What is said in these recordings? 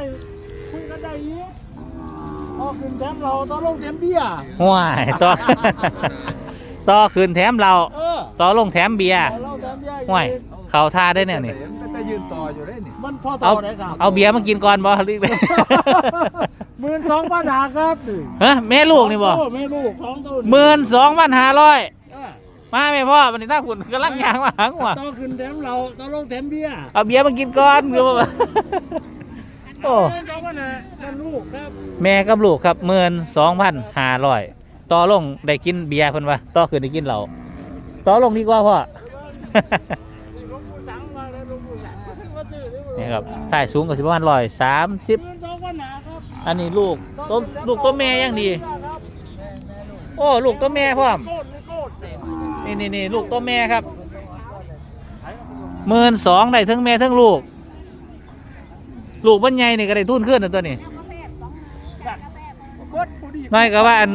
ได้คุยกันได้อีกพอขึ้นแถมเราต้องลงแถมเบี้ยห่วยต่อ ต่อคืนแถมเราเออต่อลงแถมเบียร์ต่อลงแถมเบี้ยห่วยเขาท่าได้เนี่ยนี่มันจะยืนต่ออยู่ได้นี่มันพอต่เอาอได้ครับเอาเบียร์มากินก่อนบ่รีบหมื่นสองพันหาครับฮะแม่ลูกนี่บ่โอ้แม่ลูกสองตัวหมื่นสองพันห้าร้อยเออมาแม่พ่อวันนี้หน้าขุนกำลังยางมาหางหัวต่อขึ้นแถมเราต้องลงแถมเบี้ยเอาเบียร์มากินก่อนคือบ่ โอ้แม่กับลูกครับหมื่นสองพันห้าร้อยต่อลงได้กินเบียร์เพิ่นว่าต่อคืนได้กินเหล้าต่อลงดีกว่าพ่อนี่ครับถ่ายสูงกว่าสิบประมาณร้อยสามสิบอันนี้ลูกต้มลูกต้มแม่ยังดี โอ้ลูกต้มแม่พร้อมโคตรเนี่นี่นี่ลูกต้มแม่ครับหมื่นสองได้ทั้งแม่ทั้งลูก ลูกบรรยายนี่ก็ได้ทุนขึ้นนะตัวนี้กดผู้ดีน้อยก็ว่าอัน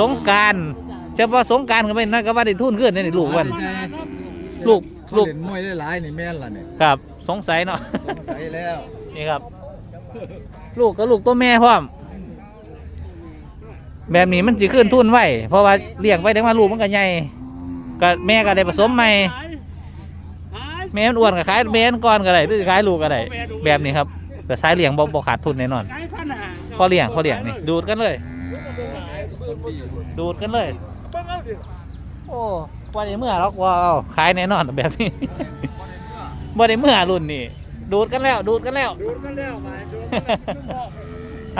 สงกรารเฉพาะสงกรารก็ไม่น้อยก็ว่าได้ทุนขึ้นนี่นี่ลูกมันลูกลูลูกกเล่นมวยได้หลายนี่แม่นล่ะเนี่ยครับ สงสัยเนาะสงสัยแล้วนี่ครับ ลูกก็ลูกตัวแม่พร้อมแบบนี้มันจะขึ้นทุนไว้เพราะว่าเลี้ยงไว้เดี๋ยวมาลูกมันก็ใหญ่ก็แม่ก็ได้ผสมใหม่หายหายแม่มันอ้วนก็ขายแม่มันก้อนก็ได้หรือขายลูกก็ได้แบบนี้ครับ แต่สายเลี้ยงบ่บ่ขาดทุนแน่นอนไก่พันหาพอเลี้ยงพอเลี้ยงนี่ดูดกันเลยคนดีดูดกันเลยเบิ่งเอาดิโอ้ว่าได้เมื่อหรอกว่าเอาขายแน่นอนแบบนี้บ่ได้เมื่อรุ่นนี่ดูดกันแล้ว ดูดกันแล้วดูกันแล้วไปดูกันแล้ว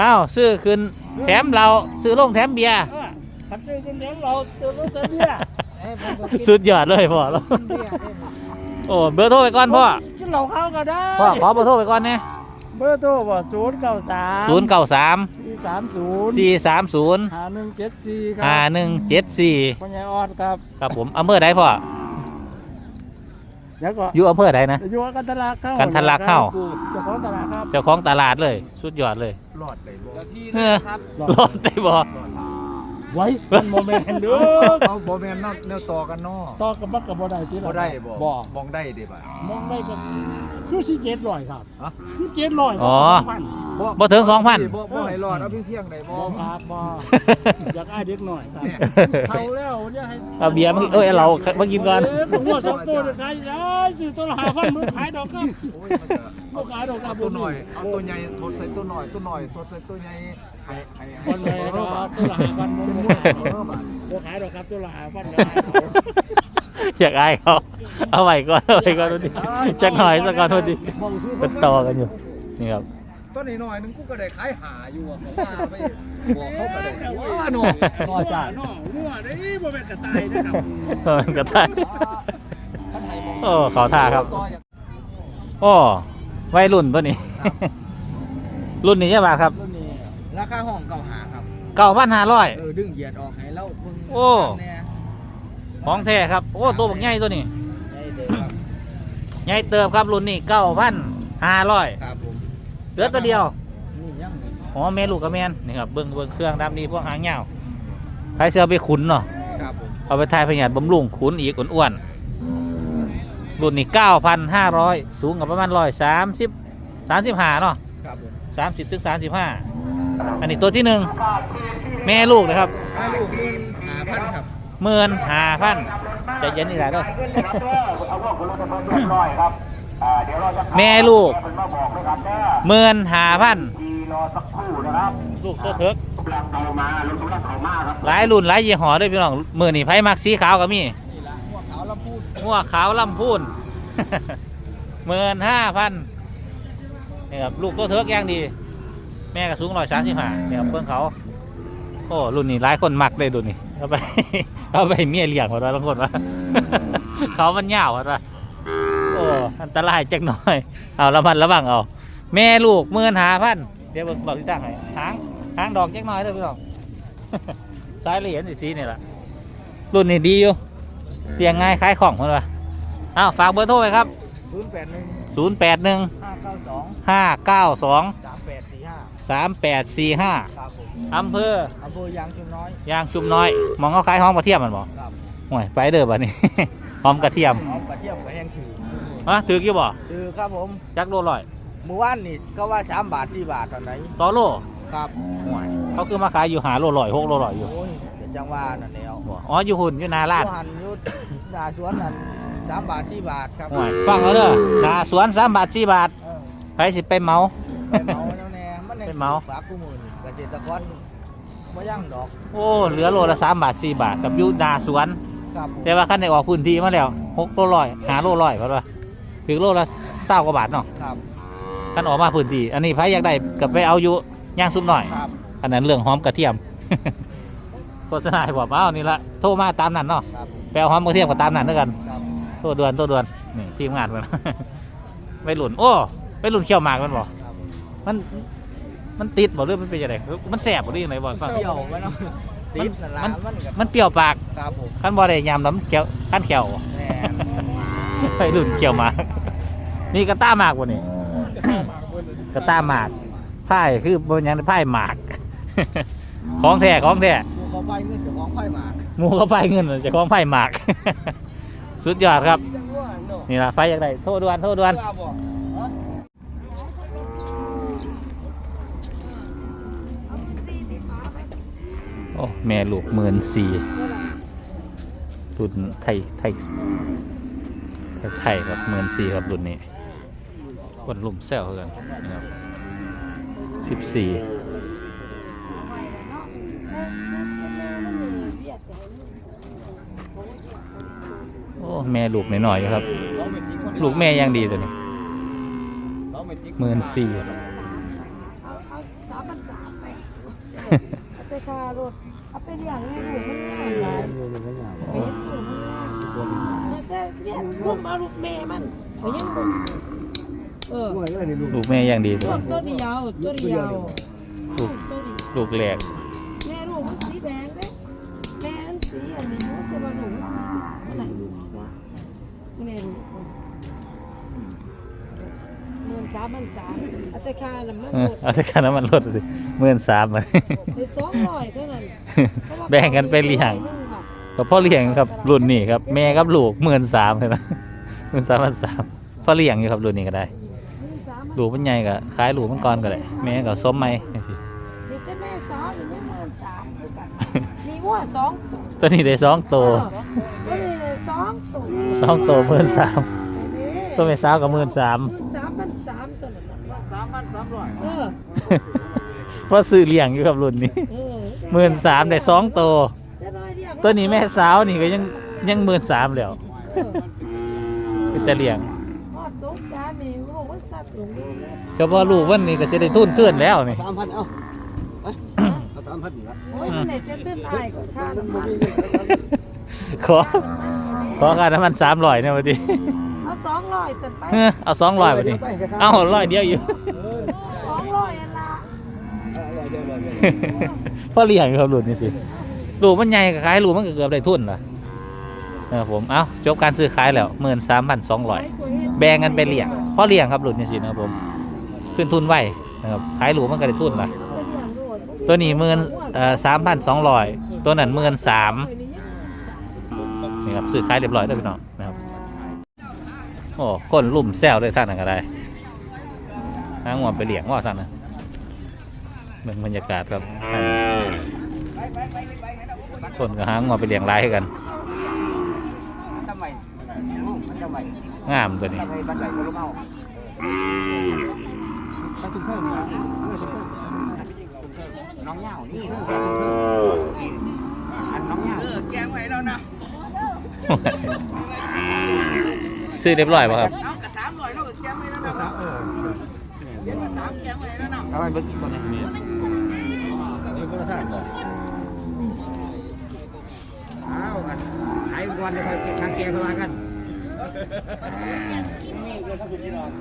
อ้าวซื้อคืนแถมเราซื้อลงแถมเบียร์เออขัดเจอกันเดี๋ยวเราเจอรถเจอเบี้ยสุดยอดเลยพ่อเราโอ้เบอร์โทรไปก่อนพ่อกินเหล้าข้าวก็ได้พ่อขอเบอร์โทรไปก่อนเนี่ย เบอร์โทรบ่ศูนย์เก้าสามศูนย์เก้าสามสี่สามศูนย์สี่สามศูนย์ห้าหนึ่งเจ็ดสี่ครัห้าหนึ่งเจ็ดสี่ปัญญาออดครับครับผมอำเภอใดพ่อเดี๋ยวก็อยู่อำเภอใดนะ อยู่กันทะลักเข้ากันทะลักเข้า เจ้าของตลาดครับเจ้าของตลาดเลย สุดยอดเลย รอดได้บ่เออรอดได้บ่ ไว้มันโมเมนต์เด้อเอาบ่แม่นเนาะแนวต่อกันเนาะต่อกับบักกับบ่ได้ที่บ่ได้บ่บ่มองได้ดิบ่ะมองได้ก็คือสิเจ็ดร้อยครับฮะคือเจ็ดร้อยอ๋อพันบ่ถึง2,000 บ่บ่ให้รอดเอาเพียงๆได้บ่บ่ครับบ่อยากอ้ายเด็กหน่อยครับเนี่ยเท่าแล้วเนี่ยให้เอาเบียร์มาเอ้ยเอาเรามากินก่อนเอ้ยผมว่าสองตัวจะขายได้ซื้อตัวละห้าพันมือขายดอกครับโอ้ยมันจะบ่ขายดอกครัเอาบ ตัวหน่อยเอาตัวใหญ่ทดใส่ตัวหน่อยตัวหน่อยทดใส่ตัวใหญ่ให้ให้ให้ คนเลยครับตัวละห้าพันมืเป็นอมขายเออบัดบ่ขายดอกครับตัวละห้าพันอยากอายเขาเอาไว้ก่อนเอาไว้ก่อนวันนี้จักหน่อยสักก่อนวันนี้เป็นต่อกันอยู่นี่ครับตัวนี้หน่อยนึงกูก็ได้ขายหาอยู่อะผมว่าไปบอกเขาก็ได้ว่าหน่อหน่อจ้าหน่อหัวได้บ่เป็นกระต่ายนะครับเออก็ได้โอ้ขอท่าครับโอ้วัยรุ่นตัวนี้ รุ่นนี้ใช่ป่ะครับรุ่นนี้ราคาห้องเก่าหาครับ เก้าพันห้าร้อย เออดึงเหยียดออกให้เราเพิ่งโอ้ แน่ของแท้ครับ โอ้ตัวบักใหญ่ตัวนี้ได้เด้อครับใหญ่เติบครับรุ่นนี้เก้าพันห้าร้อยครับผมเหลือตัวเดียวนี่ยังนี่อ๋อแม่ลูกกับแม่นนี่ครับเบิ้งเบิ้งเครื่องดำดีพวกหางยาวใครเสือไปขุนเนาะครับผมเอาไปทายพยาธิบำรุงขุนอีกอ้วนๆรุ่นนี้เก้าพันห้าร้อยสูงกับประมาณร้อยสามสิบสามสิบห้าเนาะครับผมสามสิบถึงสามสิบห้า อันนี้ตัวที่หนึ่งแม่ลูกนะครับให้ลูกหมื่นหาพันครับหมื่นห้าพันใจเย็นนี่แหละเด้อแม่ลูกหมื่นห้าพันลูกตัวเถิกหลายรุ่นหลายยี่ห้อด้วยพี่น้องมือนี่ไผ่มักสีขาวก็มีนี่ละหัวขาวลำพูดหัวขาวลำพูนหมื่นห้าพันนี่ครับลูกตัวเถิกอย่างดี แม่ก็สูงร้อยสามสิบห้าเดี๋ยวเพื่อนเขา โอ้รุ่นนี้หลายคนมักเลยรุ่นนี้เอาไปเอาไปเมียเลี้ยงหมดแล้วบางคนวะเขามันหยาวหมดวะโอ้อันตรายจักหน่อย เอาระมัดระวังเอา แม่ลูกเมื่อหาพันเดี๋ยวเบิ่งบอกที่ตั้งให้หางหางดอกจักหน่อยเด้อพี่น้องสายเหรียญสีนี่แหละรุ่นนี้ดีอยู่เตียงง่ายคล้ายของหมดวะเอาฝากเบอร์โทรไปครับศูนย์แปดหนึ่งศูนย์แปดหนึ่งห้าเก้าสองห้าเก้าสอง สองห้าเก้าสองสามแปดสี่ห้าสามแปดสี่ห้าครับผมอำเภออำเภอยางชุมน้อยยางชุมน้อยมองเขาขายหอมกระเทียมมันบอกครับห่วยไปเด้อบัดนี้ หอมกระเทียมเอากระเทียมกับแห้งขี่ฮะถือกี่บ่คือครับผมจักโลร้อยเมื่อวานนี่ก็ว่าสามบาทสี่บาทตอนไหนต่อโลครับห่วยเขาคือมาขายอยู่หาโลลอยหกโลลอยอยู่โอ้ยเดี๋ยวจังว่านั่นแล้วบ่อ๋ออยู่หุ่นอยู่นาลาดหันอยุดหนาสวนนั่นสามบาทสี่บาทครับห่วยฟังเอาเด้อหนาสวนสามบาทสี่บาทเออใครสิไปเมาไปเมา แล้วแน่มันไปเมาฝากกูมือนี่เกษตรกรบ่ยั่งดอกโอ้เหลือโลละสามบาทสี่บาทกับอยู่หนาสวน ครับแต่ว่าขั้นได้ออกพื้นที่มาแล้วหกโลลอยหาโลลอยเพราะว่าถึงโลละเศร้ากว่าบาทเนาะครับขั้นออกมาพื้นที่อันนี้ใครอยากได้กับไปเอาอยู่ย่างซุปหน่อย ครับอันนั้นเรื่องหอมกระเทียม โฆษณาให้บอกว่าเอานี่ละโทรมาตามนั้นเนาะครับไปเอาหอมกระเทียมกับตามนั้นด้วยกันครับโทรด่วนโทรด่วนนี่ทีมงานมัน ไปหลุนโอ้ไปหลุนเขี้ยวหมากมันบอกครับมัน มันติดบอกเรื่องมันเป็นยังไงมันแสบบอกเรื่องไหนบอกฟังเปรี้ยวไว้เนาะติดนั่นล่ะมันมันกับมันเปรี้ยวปากครับผมขั้นบ่ได้ยำน้ำเขียวขั้นเขียวแน่ไปหลุนเขี้ยวหมากนี่กระต้าหมากวะนี่กระต้าหมากไพ่คือบนยังไพ่หมาก ของแท้ของแท้กูเขาไปเงินเจ้าของไผ่หมากหมูเขาไพ่เงินเจะของไพ่หมาก สุดยอดครับ นี่ละไฟอยากได้โทษด่วนโทษด่วน โอ้แม่ลูกหมื่นสี่รุ่นไทยไทยไทยครับหมื่นสี่ครับรุ่นนี้คนลุ่มแซวกันนะครับสิบสี่โอ้แม่ลูกหน่อยๆครับ ลูกแม่ยังดีตัวนี้หมื่นสี่ เออลูกแม่ยังดีตัตัววตัวเดียวตัวเดียวลูกตัวเดียวลูกแหลกแม่ลูกมันสีแดงเด้แม่มันสีอันนี้แต่ว่าลูกมันไหนลูกวะแม่ลูกเงินสามพันสามเอาแต่ค่าน้ำมันเอหอมดเอาสักการน้ำมันลดสิหมื่นสามมันได้สองร้อยเท่านั้นแบ่งกันไปเลี้ยงก็พ่อเลี้ยงครับรุ่นนี้ครับ แม่กับลูกหมื่นสามเลยนะหมื่นสามพันสาม พ่อเลี้ยงอยู่ครับรุ่นนี้ก็ได้ลูกมันใหญ่ก็ขายลูกมันก่อนก็ได้แม่ก็ส้มไหมจังซี้นี่แต่แม่สาวอยู่นี่หมื่นสามคือกันมีงัวสองตัวตัวนี้ได้สองตัวก็เลยสองตัวสองตัวหมื่นสามตัวแม่สาวก็หมื่นสามหมื่นสามพันสามตัวนั้นน่ะสามพันสามร้อยเออพ่อซื้อเลี้ยงอยู่ครับรุ่นนี้เออหมื่นสามได้สองตัวแต่น้อยเดียตัวนี้แม่สาวนี่ก็ยังยังหมื่นสามแล้วเออเป็นแต่เลี้ยง ทอดสงกรารนี่ลูกมันสับหลง ลูกเลยเฉพาะลูกวันนี้ก็จะได้ทุนขึ้นแล้วนี่สามพันเอาไปเอาสามพันละโอ้ยมันไหนจะตื้นอายกับข้าน้ำมันขอขอค่าน้ำมันสามร้อยเนี่ยวันนี้เอาสองร้อยจัดไปเออเอาสองร้อยวันนี้เอาร้อยเดียวอยู่สองร้อยอันละพ่อเลี้ยงอยู่ครับลูกนี่สิลูกมันใหญ่กับขายลูกมันก็เกือบได้ทุนละนะครับผมเอาจบการซื้อขายแล้วหมื่นสามพันสองร้อยแบ่งกันไปเลี้ยงพ่อเลี้ยงครับลูกนี่สินะครับผม ขึ้นทุนไวนะครับขายหลูกมันก็ได้ทุนละตัวนี้หมื่นเอ่อสามพันสองร้อยตัวนั้นหมื่นสามนี่ครับซื้อขายเรียบร้อยแล้วพี่น้องนะครับโอ้คนลุ่มแซวด้วยท่านนั่นก็ได้หางหัวไปเลี้ยงว่าท่านนะเมืองบรรยากาศครับคนก็หางหัวไปเลี้ยงหลายคือกันงามตัวนี้ นไดก็รู้เอาไปถึงเพิ่มนะเพิ่มเพิ่มน้องเหย้านี่อันน้องเหย้าเออแกงไว้แล้วนะซื้อเรียบร้อยป่ะครับเอากระสามร้อยเนาะแกงไว้แล้วนะเออเจ็ดสามแกงไว้แล้วนะเอาไปเบิ่งอีกคนนึงนี่นี่ก็ท่านบ่อ้าวกันขายวันจะทางแกงเข้ามากัน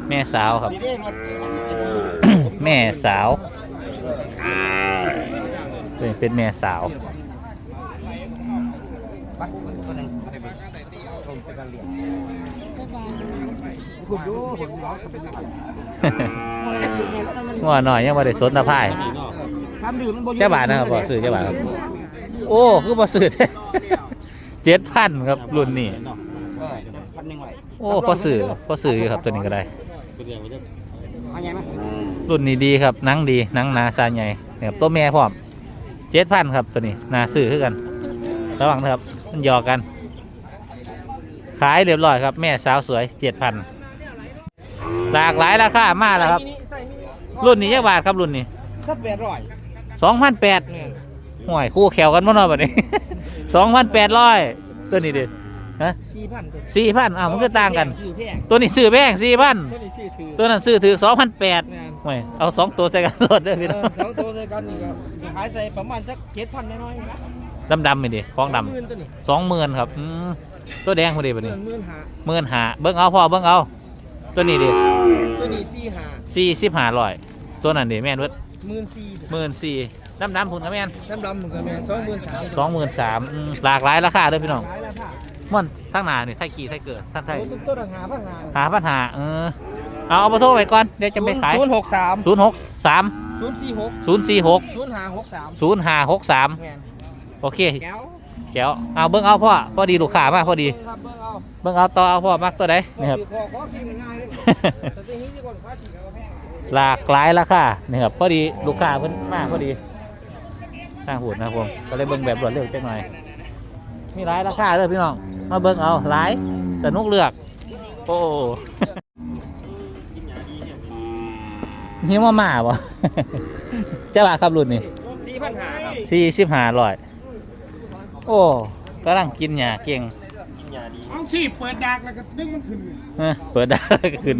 แม่สาวครับ แม่สาวเป็นเป็นแม่สาวไปคนนึงผมจะกันเลี้ยงคุณดูผมร้องกับเป็นอะไรงัวหน่อยยังม่ได้สนะไคร้ทำดื่มมันบ่เจ้าบาทนะครับบอซื้อเจ้าบาทครับ โอ้คือบ่ซื้อเจ็ดพันครับรุ่นนี่โอ้พอซื้อพอซื้ออยู่ครับตัวนี้ก็ได้ เอาไงมั้ยรุ่นนี้ดีครับหนังดีหนังหนาซาใหญ่เนี่ยตัวแม่พร้อมเจ็ดพันครับตัวนี้หนาซื้อคือกัน ระวังนะครับมันหยอกกัน ขายเรียบร้อยครับ แม่สาวสวยเจ็ดพันหลากหลายราคามาแล้วครับ รุ่นนี้ยักบาทครับรุ่นนี้สักแปดร้อยสองพันแปดห่วยคู่แขวกันมั้งเนาะแบบนี้สองพันแปดร้อยตัวนี้เด็ด ฮะสี่พันสี่พันอ้าวมันก็ต่างกัน ชื่อแพงตัวนี้ซื้อแพงสี่พันตัวนี้ชื่อถือตัวนั้นซื้อถือสองพันแปดแม่นห่วยเอาสองตัวใส่กันรถเด้อพี่เอน้อองสองตัวใส่กันนี่ก็จะขายใส่ประมาณสักเจ็ดพันน้อยๆนะดำดำๆไปดิฟองดหมื่นตัวนี้ำสองหมื่นครับอืมตัวแดงพอดีแบบหนี้มื่นหมื่นหาหมื่นหาเบิ้งเอาพ่อเบิ้งเอา ตัวนี้ดิตัวนี้สี่หาสี่สิบห้าร้อยตัวนั้นดิแม่นเวิร์ดหมื่นสี่หมื่นสี่ดำดำๆพุ่นกับแม่นน้ำดำเหมือนกันแม่สองหมื่นสามสองหมื่นสามหลากหลายราคาเด้อพี่น้อง ขายแล้วค่ะ ม่อนทั้งหนานี่ไทยขี่ไทยเกิดท่านไทยตัวตัวต่างหาพังงานหาปัญหาเออเอาเอาไปโทรไปก่อนเดี๋ยวจะไปขายศูนย์หกสามศูนย์หกสามศูนย์สี่หกศูนย์สี่หกศูนย์ห้าหกสามศูนย์ห้าหกสามแม่นโอเคแก้วแก้วเอาเบิ้งเอาพ่อพอดีลูกค้ามากพอดีครับเบิ่งเอาเบิ้งเอาต่อเอาพ่อมักตัวใดนี่ครับขอขอกินง่ายๆเลยแต่ทีนี้ที่คนค้าจีกับแพงหลากหลายราคานี่ครับพอดีลูกค้าเพิ่นมาพอดีทางหูดนะครับผมก็เลยเบิ่งแบบรวดเร็วจังหน่อยมีหลายราคาเลยพี่น้อง มาเบิ่งเอาหลายสนุกเลือก โอ้นี่มาม่าบ่เจ้าบ่าครับรุ่นนี่สี่พันหาครับสี่สิบห้าร้อยโอ้กำลังกินหญ้าเก่งกินยาดีเอาสิเปิดดักแล้วก็ดึงมันขึ้นเอ้อเปิดได้ก็ขึ้น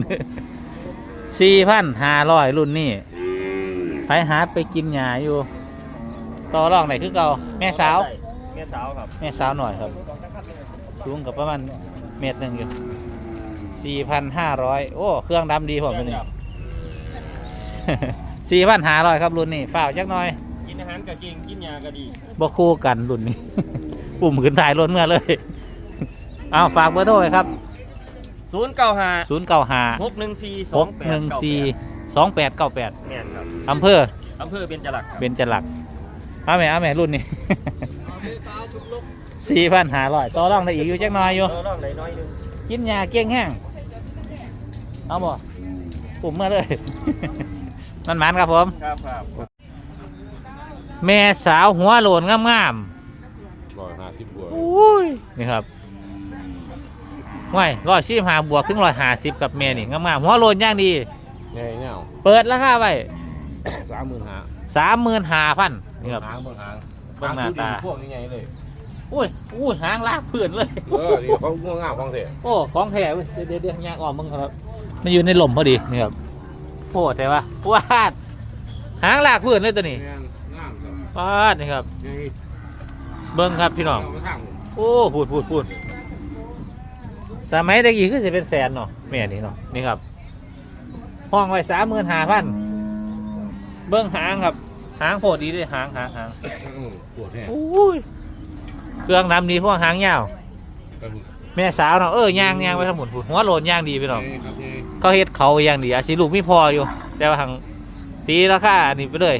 สี่พันห้าร้อยรุ่นนี้ไปหาไปกินหญ้าอยู่ ต่อรองไหนคือเก่าแม่สาว แม่สาวครับ แม่สาวหน่อยครับ สูงกับประมาณเมตรหนึ่งอยู่สี่พันห้าร้อยโอ้ เครื่องดำดีผมเป็นสี่พันห้าร้อยครับรุ่นนี้ฝ้าวจักหน่อย กินอาหารก็เก่งกินยาก็ดีบ่คู่กันรุ่นนี้ ปุ่มขึ้นถ่ายรถเมื่อเลย เอาฝากเบอร์โทรไว้ครับศูนย์เก้าห้าศูนย์เก้าห้าหกหนึ่งสี่สหองกแปหดนึ่งเก้าสี่แปดสองแปดเก้าแปดแม่นครับอำเภออำเภอเบญจลักษณ์ครับเบญจลักษณ์เอาแม่เอาแม่รุ่นนี้ตาชุบลุก สี่พันห้าร้อยต่อรองได้อีกอยู่จักหน่อยอยู่เออร่องไหนน้อยหนึงกินยาเกี้ยงแห้งเอาบ่ปุ่มมาเลย มันหมันครับผม ครับครับแม่สาวหัวโหลนงามร้อยห้าสิบบวกๆอุ้ยนี่ครับว้ายร้อยสิบห้าบวกถึงร้อยห้าสิบกับแม่นี่งามๆหัวโหลนอย่างดีเงี้ยเงี้ยเปิดราคาไว้สามหมื่นห้าสามหมื่นห้าพันนี่ครับ หางเบิ่งหางเบิ่งหน้าตา พวกนี้ไงเลย อุ้ยอุ้ยหางลากเพื่อนเลย เออนี่เขาง่วงง่ามของเถอะโอ้ ของแท้เว้ยเดี๋ยวเดี๋ยวเดี๋ยวยางออกมึงครับ มันอยู่ในหล่มพอดีนี่ครับโอ้แต่ว่าวาดหางลากเพื่อนเลยตัวนี้งามงามครับวาดนี่ครับ นี่เบิ้งครับพี่น้องเาไปข้างผมโอ้พูดพูดพูดสมัยตะกี้คือจะเป็นแสนเนาะแม่นี่เนาะนี่ครับ ห้องไว้สามหมื่นห้าพันเบิ้งหางครับ หางโหดดีเลยหางหางหางอืมปวดแห้งโอ้ย เครื่องดำดีเพราะว่าหางยาวไปหุ่นแม่สาวเนาะเออย่างย่างไปทั้งหมดพูดหัวโลนย่างดีพี่น้องนี่ครับนี่เขาเฮ็ดเขาอย่างดีอาชีพลูกไม่พออยู่ แต่ว่าทางตีราคานี่ไปเลย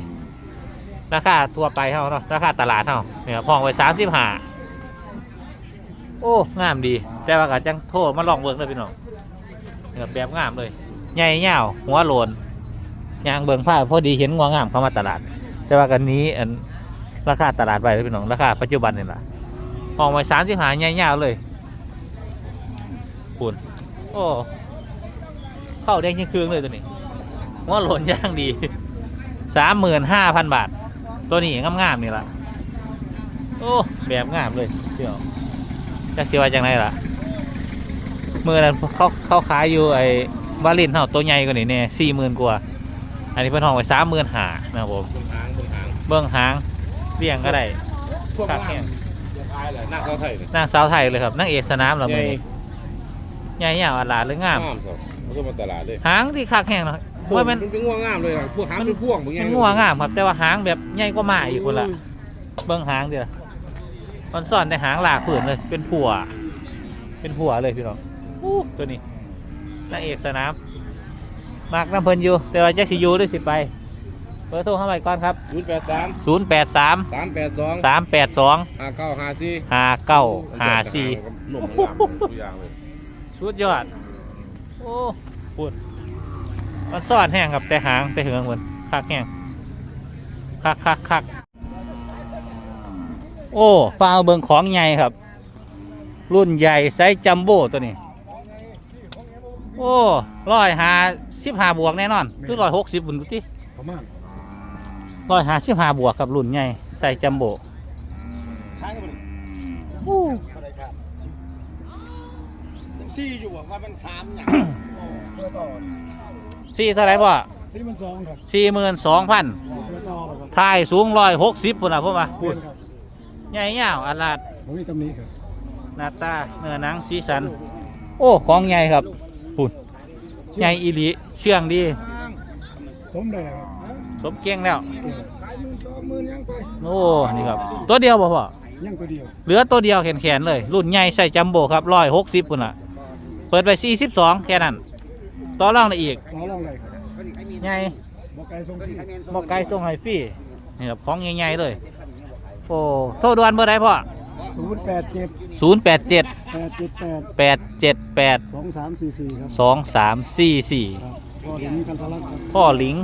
ราคาทั่วไปเท่าเนาะราคาตลาดเท่าเนี่ยห้องไว้สามสิบห้าโอ้งามดี แต่ว่าก็จังโทษมาลองเบิ่งเลยพี่น้องเนี่ยแบบงามเลยใหญ่ยาวหัวโลนยางเบิ่งผ้าพอดีเห็นงัวงามเข้ามาตลาด แต่ว่ากันนี้อันราคาตลาดไปเลยพี่น้องราคาปัจจุบันนี่แหละ ห้องไว้สามสิบห้าใหญ่ยาวเลยคุณโอ้เข้าแดงยังคืองเลยตัวนี้หัวโลนย่างดีสามหมื่นห้าพันบาท ตัวนี้งามๆนี่ละโอ้แบบงามเลยเชียวจักสิว่าจังไรล่ะมือนั้นเขาเขาขายอยู่ไอ้วาลินเท่าตัวใหญ่กว่านี่เนี่ยสี่หมื่นกว่า อันนี้เพิ่นห้องไว้สามหมื่นหานะครับผมเบิ่งหางเบิ่งหางเบื้องหางเลี้ยงก็ได้พวกครังาบ แห้งมจะตายเลยหน้าเขาไทยเลยนางสาวไทยเลยครับนางเอกสนามเหราใหญ่มือใหญ่ยาวอลาดเลยงาม งามครับมันก็มาตลาดเลยหางที่คักแห้งเนาะว่ามันเป็นง่วงงามเลยนะพวกหางเป็นพ่วงเป็นไงมันงัวงามครับแต่ว่าหางแบบใหญ่กว่าหมาอีกคนละเบื้องหางเดียวมันซ่อนในหางหลากผืนเลย เป็นผัว เป็นผัวเลยพี่น้องอู้ตัวนี้นางเอกสนามมากน้ำเพลินอยู่ แต่ว่าจะสิอยูหรือสิไป เบอร์โทรเข้าไปก่อนครับศูนย์แปดสามศูนย์แปดสามสามแปดสองสามแปดสองห้าเก้าห้าสี่ห้าเก้าห้าสี่หนุ่มงามทุกอย่างเลยสุดยอด โอ้พูดมันซ่อนแห้งครับแต่หางแต่เหืองเหมือนคักแห้งคักคักคักโอ้ฟาวเบิงของใหญ่ครับ รุ่นใหญ่ไซส์จัมโบ้ตัวนี้ โอ้ร้อยหาสิบห้าบวกแน่นอน คือร้อยหกสิบบุญทุที่ประมาณ ร้อยหาสิบห้าบวกกับรุ่นใหญ่ไซส์จัมโบ้ท้ายกันบ่นี่โอ้อะไรครับยังซี่อยู่อะว่ามันสามอย่างเพื่อต่อสี่เท่าไหรบ่สี่มันสองครับสี่หมื่นสองพันเพื่อต่อครับทายสูงร้อยหกสิบพุ่นอะพุ่นอะพูพุ่ดนครับใหญ่ยาวอันลาดผมมีตำหนิครับหน้าตาเนื้อหนังสีสัน โอ้ของใหญ่ครับพุ่นใหญ่อีหลีเชื่องดี สมได้ครับ สมเก่งแล้วขายหมื่นสองหมื่นยังไปโอ้ นี่ครับ ตัวเดียวบ่พ่อยังตัวเดียวเหลือตัวเดียวแขนๆเลย รุ่นใหญ่ใส่จัมโบ้ครับร้อยหกสิบพุ่นอะ เปิดไปสี่สิบสองแค่นั้น ต่อรองได้อีก ต่อรองได้ครับใหญ่บอกไก่ทรงที่บอกไกลส่งให้ฟรีนี่ครับของใหญ่ๆเลย โอ้ โทษดวนเบอร์ใดพ่อศูนย์แปดเจ็ดศูนย์แปดเจ็ดแปดเจ็ดแปดแปดเจ็ดแปดสองสามสี่สี่ครับสองสามสี่สี่ครับก็เดี๋ยวมีกันทะลักครับพ่อหลิง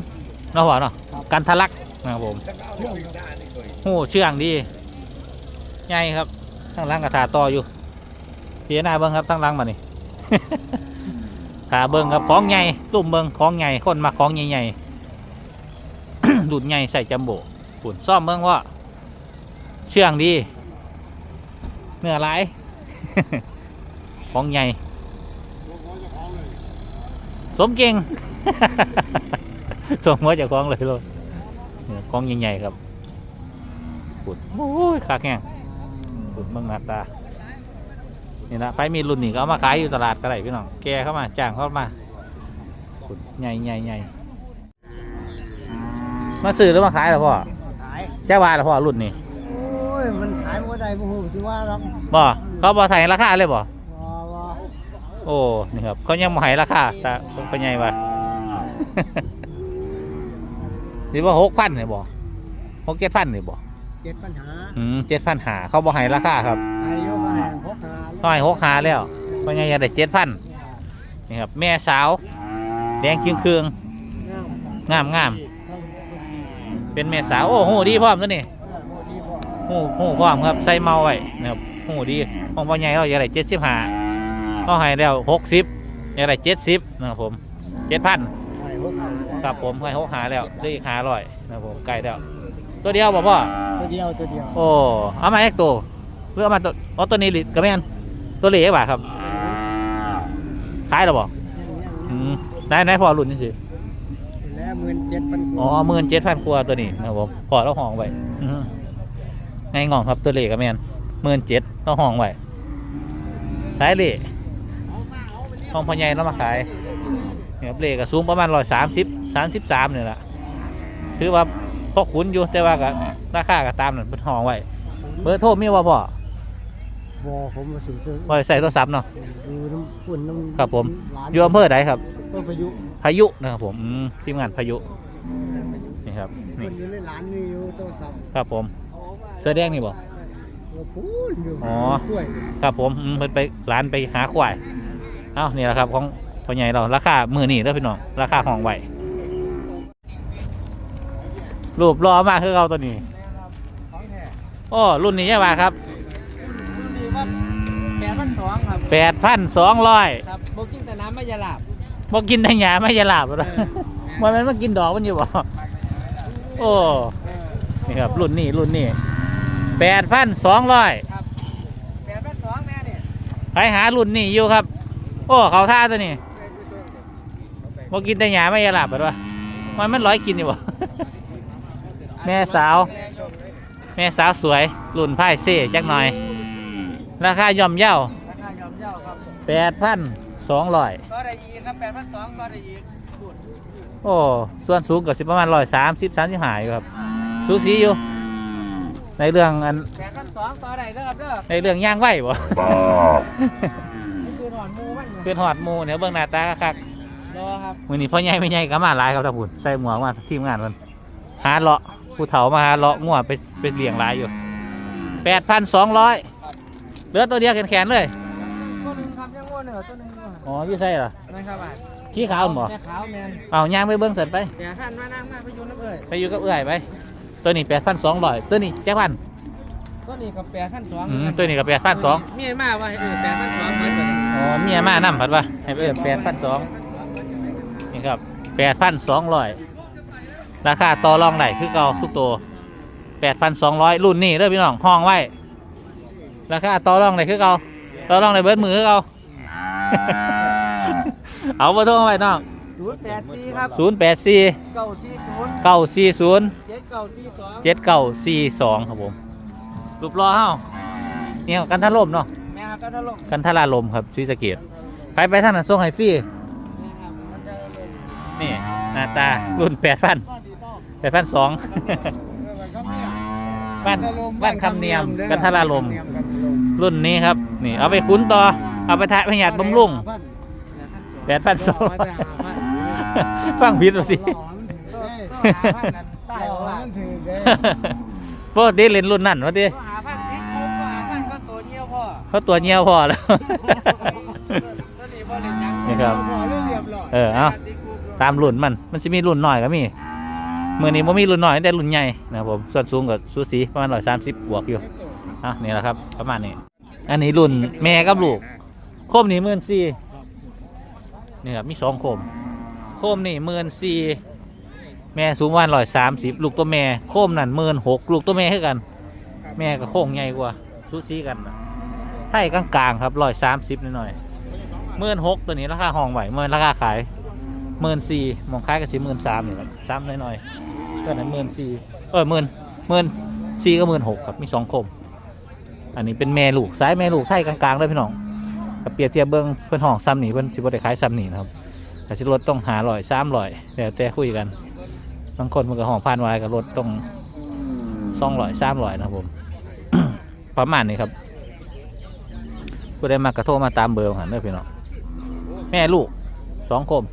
เนาะพ่อเนาะกันทะลักนะครับผมโอ้เชื่องดีใหญ่ครับทั้งหลังกระถาต่ออยู่เพียหน้าเบิ้งครับทั้งหลังมานี่ขาเบิ้งครับของใหญ่ตุ่มเบิ้งของใหญ่คนมาของใหญ่ๆดุดใหญ่ใส่จัมโบ้ปุ่นซ่อมเบิ้งว่าเชื่องดีเนื้อหลายของใหญ่สมเก่ง สมหัวเจะคล้าของเลยโลดเนี่ยของใหญ่ๆครับปุดโอ้ยขาแข้งปุดเบิ่งหน้าตานี่นะไฟมีรุ่นนี่ก็เอามาขายอยู่ตลาดก็ได้พี่น้องแกเข้ามาจ้างเข้ามาปุดใหญ่ใหญ่ใหญ่มาซื้อหรือมาขายเหรอพ่อขายเจ้าวาเหรอพ่อรุ่นนี้โอ้ยมันขายบ่ได้บ่ฮู้สิว่าหรอกบ่เขาบ่ใส่ราคาเลยบ่ว่าว่าโอ้ นี่ครับ เขายังบ่ให้ราคาแต่เป็นไงวะ สิว่าหกพันเนี่ยบ่หกเจ็ดพันเนี่ยบ่เจ็ดปัญหาอืมเจ็ดพันหาเขาบ่ให้ราคาครับอายุก็แห่งพกหาต้อยหกหาแล้วเป็นไงยังได้เจ็ดพันนี่ครับแม่สาวแดงเคืองเคืองงามงามเป็นแม่สาวโอ้โหดีพร้อมตัวนี่โอ้โหพร้อมครับใส่เมาไว้นะครับโอ้โหดีของพ่อใหญ่เราอยากได้เจ็ดสิบห้าเขาให้แล้วหกสิบอยากได้เจ็ดสิบนะครับผมเจ็ดพัน ครับผมให้หกหาแล้วเหลืออีกหาร้อยนะครับผมไก่แล้ว ตัวเดียวบอกว่าตัวเดียวตัวเดียวโอ้เอามาเอ็กตัวเพื่อเอามาตัวอ๋อตัวนี้ลิก็แม่นตัวเหล็กบ่าครับขายหรอบอกอืมได้ได้พอรุ่นนี่สิแล้วหมื่นเจ็ดพันอ๋อหมื่นเจ็ดพันกว่าตัวนี้นะครับผมพอเราห้องไว้อือไงงองครับตัวเหล็กก็แม่นหมื่นเจ็ดเราห้องไว้สายเหล็กห้องพ่อใหญ่เรามาขายเนี่ยครับเหล็กก็สูงประมาณร้อยสามสิบสามสิบสามเนี่ยแหละถือว่าพอขุนอยู่แต่ว่าก็ราคาก็ตามนั่นเป็นห้องไว้เบอร์โทรมีว่าพ่อบ่ผมมาสื่อซื้อบ่ได้ใส่โทรศัพท์เนาะ อยู่น้ำฝุ่นน้ำครับผม หลานอยู่อำเภอใดครับ เพิ่นพายุพายุนะครับผมอืมทีมงานพายุนี่ครับเพิ่นี่นอยู่ในหลานนี่อยู่โทรศัพท์ครับผมเสื้อแดงนี่บ่เออพูนอยู่อ๋อ กล้วย ครับผมอืมเพิ่นไปร้านไปหาควาย เอ้านี่แหละครับของ พ่อใหญ่เราราคามือนี่เด้อพี่น้องราคาห้องไว้รูปรอมากคือเราตัวนี้ของแท้โอ้รุ่นนี้ใช่ป่ะครับดีครับแปดพันสองครับแปดพันสองร้อยครับบ่กินแต่น้ำไม่ยาหลับบ่กินได้หยาไม่ยาลาบเอเลยอมันมันมากินดอกมันอยู่บ่โอ้เออนี่ครับรุ่นนี้รุ่นนี้แปดพันสองร้อยครับแปดพันสองแม่เนี่ยไปหารุ่นนี้อยู่ครับ โอ้เขาท่าตัวนี้ บ่กินแต่หยาไม่ยาลาบแบบว่ามันมันร้อยกินอยู่บ่ แม่สาว แม่สาวสวยรุ่นไพ่เซ่จักหน่อย ราคาย่อมเย่าราคายอมเย่าครับแปดพันสองร้อยก็ได้อีกครับแปดพันสองก็ได้อีกพูดโอ้ส่วนสูงก็สิประมาณร้อยสามสิบสามสิบห้าอยู่ครับ สูสีอยู่ ในเรื่องอันแปดพันสองต่อได้เด้อครับเด้อในเรื่องย่างไหวบ่ นี่คือหนอนหมูมันเพื่อนหอดหมูเนี่ยเบิ่งหน้าตาคัก รอครับๆมื้อนี้พ่อใหญ่ไม่ใหญ่ก็มาหลายครับท่านผู้ใส่หมวกมาทีมงานมันหาเลาะผู้เฒ่ามาหาเลาะงัวไปไปเลี้ยงหลายอยู่แปดพันสองร้อยเหลือตัวเดียวแขนๆเลยตัวหนึ่งครับยังวัวเหนือตัวหนึ่งอยู่อ๋ออยู่ใส่เหรอนั่นครับอะขี้ขาวบ่แม่ขาวแมนเอาย่างไปเบิ้งเสร็จไปแม่ท่านมานั่งมาไปอยู่น้ำเอ้ยไปอยู่กับเอื้อยไป ตัวนี้แปดพันสองร้อยตัวนี้แจ็คพันตัวนี้ก็แปดพันสองอืมตัวนี้ก็แปดพันสองเมียมาว่าให้เออแปดพันสองเหมือนกันอ๋อเมียมานั่ผัดว่าให้ไปเอื้อยแปดพันสอง นี่ครับแปดพันสองร้อยราคาต่อรองไหนคือเก่าทุกตัวแปดพันสองร้อยรุ่นนี้เด้อพี่น้องห้องไว้ราคาต่อรองไหนคือเก่าต่อรองไหนเบิดมือคือเก่าเอาเบอร์โทรมาไว้น้องศูนย์แปดสี่ครับศูนย์แปดสี่เก้าสี่ศูนย์เก้าสี่ศูนย์เจ็ดเก้าสี่สองเจ็ดเก้าสี่สองครับผมรูปรอเฮ้าเนี่ยกันทะลมเนาะแม่ครับก็ถล่มกันทะลาลมครับศรีสะเกดไปไปท่านน่ะส่งให้ฟ นี่หน้าตารุ่นแปดพันก็ดีเต้าแปดพันสองเออมันก็เมียบ้านบ้านคำเนียมด้อกันทะลาลมกันทะลม รุ่นนี้ครับ นี่ เอาไปคุ้นต่อ เอาไปทะพยาธิบำรุงแปดพันสองฟังผิดว่าสิใต้ว่าพวกเล่นรุ่นนั่นวะดิก็หาพันทิศคุกก็หาพันก็ตัวเงี้ยวพ่อเขาตัวเงี้ยวพอแล้วตัวนี้พ่อเล่นยังนี่ครับพ่อเล่นเรียบร้อยเออ เอา ตามรุ่นมัน มันจะมีรุ่นน้อยก็มีเมื่อนี้มันมีรุ่นน้อยแต่รุ่นใหญ่นะครับผมส่วนสูงกับสูสีประมาณร้อยสามสิบบวกอยู่อะนี่แหละครับประมาณนี้ อันนี้รุ่นแม่กับลูกโคมนี่หมื่นสี่นี่ครับมีสองโคม โคมนี่หมื่นสี่แม่สูงวันร้อยสามสิบลูกตัวแม่โคมนั่นหมื่นหกลูกตัวแม่คือกัน แม่ก็โค้งใหญ่กว่าสูสีกันไทยกลางๆครับร้อยสามสิบหน่อยหมื่นหกตัวนี้ราคาห้องไหวเมื่อราคาขาย หมื่นสี่มองคล้ายกับสิหมื่นสามนี่ครับสามหน่อยๆตัวนั้นหมื่นสี่เออหมื่นหมื่นสี่ก็หมื่นหกครับมีสองคม อันนี้เป็นแม่ลูกซ้ายแม่ลูกไทยกลางๆเลยพี่น้องกับเปรียบเทียบเบิ้งเพื่อนห้องซ้ำหนีเพื่อนสิบได้ขายซ้ำหนีนะครับแต่ชิรถต้องหาลอยซ้ำลอยแล้วแต่คุยกันบางคนมันก็ห้องผ่านไว้กับรถต้องสองลอยซ้ำลอยนะครับผมประมาณนี้ครับผู้ได้มากระโทรมาตามเบอร์ของหันเด้อพี่น้องแม่ลูกสองคม